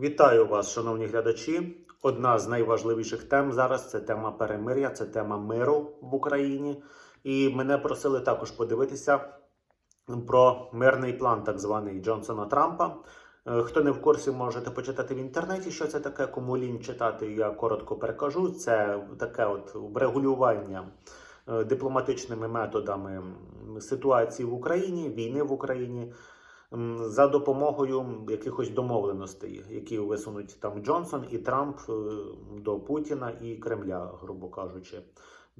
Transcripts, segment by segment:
Вітаю вас, шановні глядачі. Одна з найважливіших тем зараз це тема перемир'я, це тема миру в Україні. І мене просили також подивитися про мирний план, так званий Джонсона Трампа. Е, Хто не в курсі, можете почитати в інтернеті, що це таке. Кому лінь читати, я коротко перекажу. Це таке от врегулювання е, дипломатичними методами ситуації в Україні, війни в Україні за допомогою якихось домовленостей, які висунуть там Джонсон і Трамп е, до Путіна і Кремля, грубо кажучи.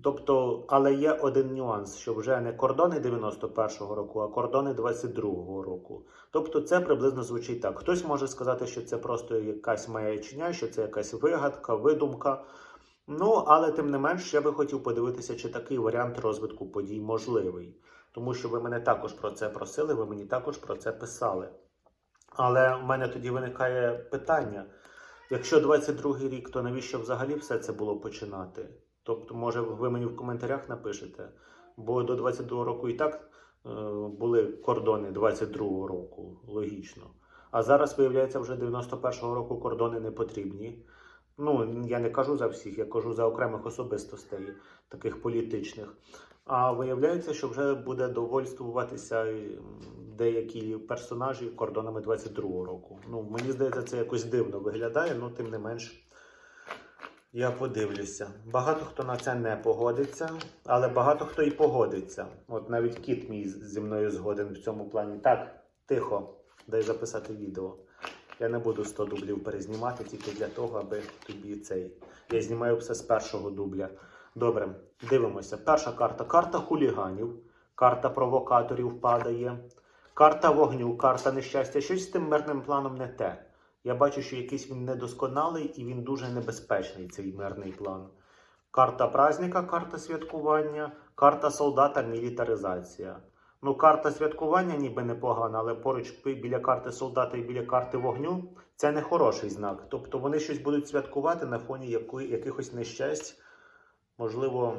Тобто, але є один нюанс, що вже не кордони 91-го року, а кордони 22-го року. Тобто, це приблизно звучить так. Хтось може сказати, що це просто якась маячня, що це якась вигадка, видумка. Ну, але тим не менш, я би хотів подивитися, чи такий варіант розвитку подій можливий. Тому що ви мене також про це просили, ви мені також про це писали. Але в мене тоді виникає питання: якщо 22-й рік, то навіщо взагалі все це було починати? Тобто, може, ви мені в коментарях напишете, бо до 22-го року і так е, були кордони 22-го року, логічно. А зараз, виявляється, вже 91-го року кордони не потрібні. Ну, я не кажу за всіх, я кажу за окремих особистостей, таких політичних. А виявляється, що вже буде довольствуватися деякі персонажі кордонами 22-го року. Ну, мені здається, це якось дивно виглядає, ну тим не менш. Я подивлюся. Багато хто на це не погодиться, але багато хто і погодиться. От навіть кіт мій зі мною згоден в цьому плані. Так, тихо, дай записати відео. Я не буду 100 дублів перезнімати тільки для того, аби тобі цей. Я знімаю все з першого дубля. Добре, дивимося. Перша карта карта хуліганів, карта провокаторів падає, карта вогню, карта нещастя. Щось з тим мирним планом не те. Я бачу, що якийсь він недосконалий і він дуже небезпечний, цей мирний план. Карта праздника, карта святкування, карта солдата, мілітаризація. Ну, карта святкування ніби непогана, але поруч біля карти солдата і біля карти вогню це не хороший знак. Тобто вони щось будуть святкувати на фоні яку- якихось нещасть, можливо,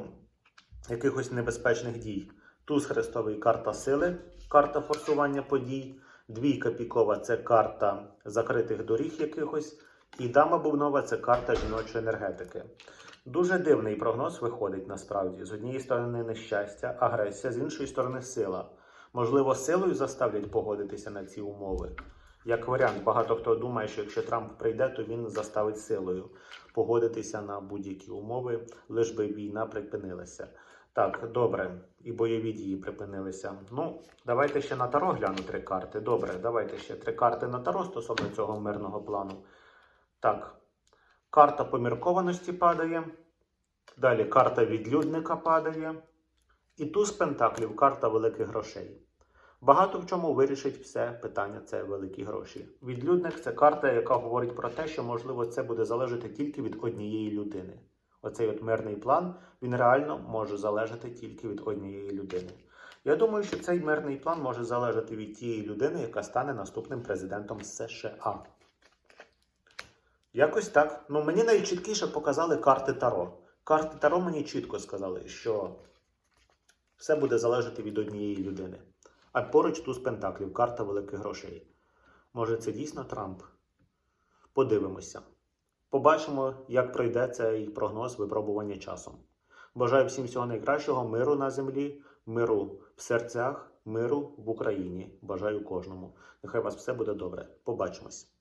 якихось небезпечних дій. Туз хрестовий карта сили, карта форсування подій. Двійка пікова це карта закритих доріг якихось. І дама бубнова це карта жіночої енергетики. Дуже дивний прогноз виходить насправді. З однієї сторони нещастя, агресія, з іншої сторони сила. Можливо, силою заставлять погодитися на ці умови. Як варіант, багато хто думає, що якщо Трамп прийде, то він заставить силою погодитися на будь-які умови, лиш би війна припинилася. Так, добре, і бойові дії припинилися. Ну, давайте ще на таро гляну три карти. Добре, давайте ще три карти на таро стосовно цього мирного плану. Так, карта поміркованості падає. Далі карта відлюдника падає. І туз пентаклів карта великих грошей. Багато в чому вирішить все питання це великі гроші. Відлюдник це карта, яка говорить про те, що можливо це буде залежати тільки від однієї людини. Оцей от мирний план він реально може залежати тільки від однієї людини. Я думаю, що цей мирний план може залежати від тієї людини, яка стане наступним президентом США. Якось так. Ну, мені найчіткіше показали карти Таро. Карти Таро мені чітко сказали, що все буде залежати від однієї людини. А поруч туз пентаклів, карта великих грошей. Може, це дійсно Трамп? Подивимося. Побачимо, як пройде цей прогноз випробування часом. Бажаю всім всього найкращого, миру на землі, миру в серцях, миру в Україні. Бажаю кожному. Нехай вас все буде добре. Побачимось.